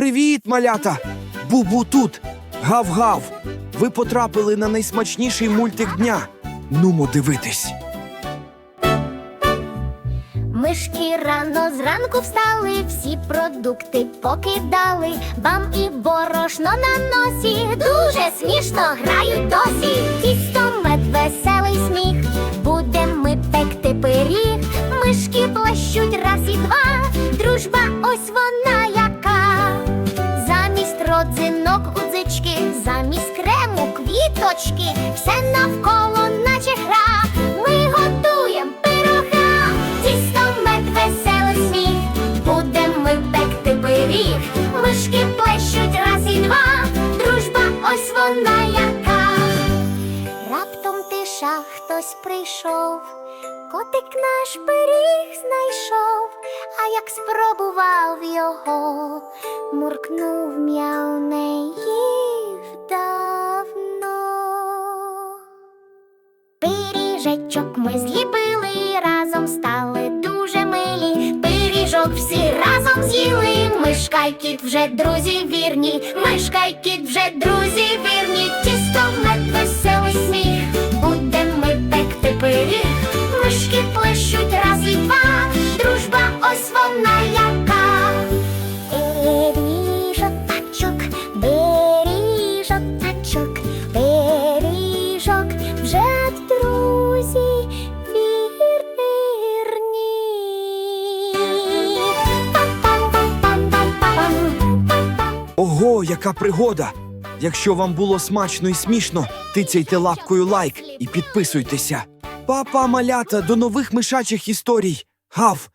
Привіт, малята! Бубу тут! Гав-гав! Ви потрапили на найсмачніший мультик дня. Нумо дивитись. Мишки рано зранку встали, всі продукти покидали, бам і борошно на носі, дуже смішно грають досі. Тісто мед, веселий сміх, будем ми пекти пиріг, мишки плещуть раз і два, дружба ось вона. Родзинок гудзички, замість крему квіточки, все навколо наче гра. Ми готуємо пирога, тісто мед, веселий сміх. Будем ми пекти пиріг, мишки плещуть раз і два. Дружба ось вона яка. Раптом тиша хтось прийшов, котик наш пиріг знайшов, а як спробував його, муркнув м'яв не їв давно. Пиріжечок ми зліпили, разом стали дуже милі. Пиріжок всі разом з'їли. Мишка й кіт вже друзі вірні, мишка й кіт вже друзі вірні. Тісто мед Мишки плещуть раз і два. Дружба ось вона яка. Беріжок, беріжок, беріжок, вже друзі вірні. Ого, яка пригода! Якщо вам було смачно і смішно, тицяйте лапкою лайк і підписуйтеся. Папа, малята, до нових мишачих історій. Гав,